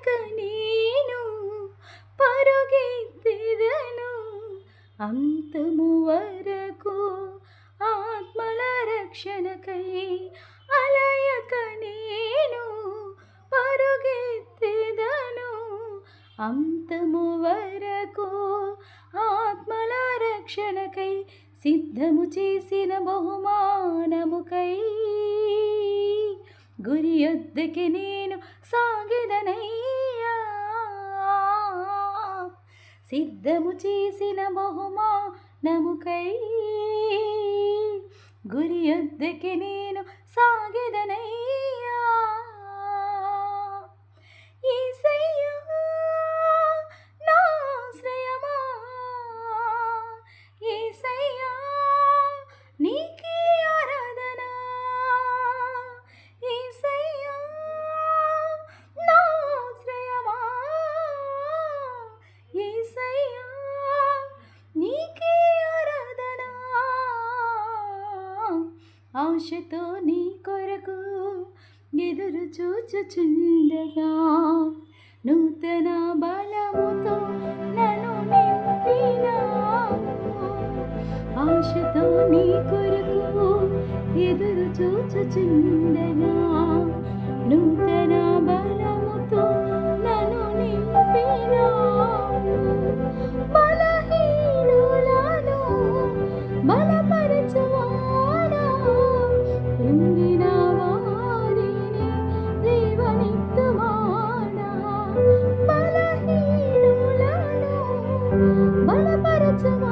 అలయక నేను పరుగెత్తిదను. అంతము వరకు ఆత్మల రక్షణకై అలయక నేను పరుగెత్తిదను. అంతము వరకు ఆత్మల రక్షణకై సిద్ధము చేసిన బహుమానముకై గురి యొద్దకి నేను సాగిదనయ్యా సిద్ధము చేసిన బహుమానముకై గురి యొద్దకి నేను సాగిదనయ్యా నీకే ఆరాధన ఆశతో నీ కొరకు ఎదురు చూచుచుండగా నూతన బలముతో నన్ను నింపినావు ఆశతో నీ కొరకు ఎదురు చూచుచుండగా to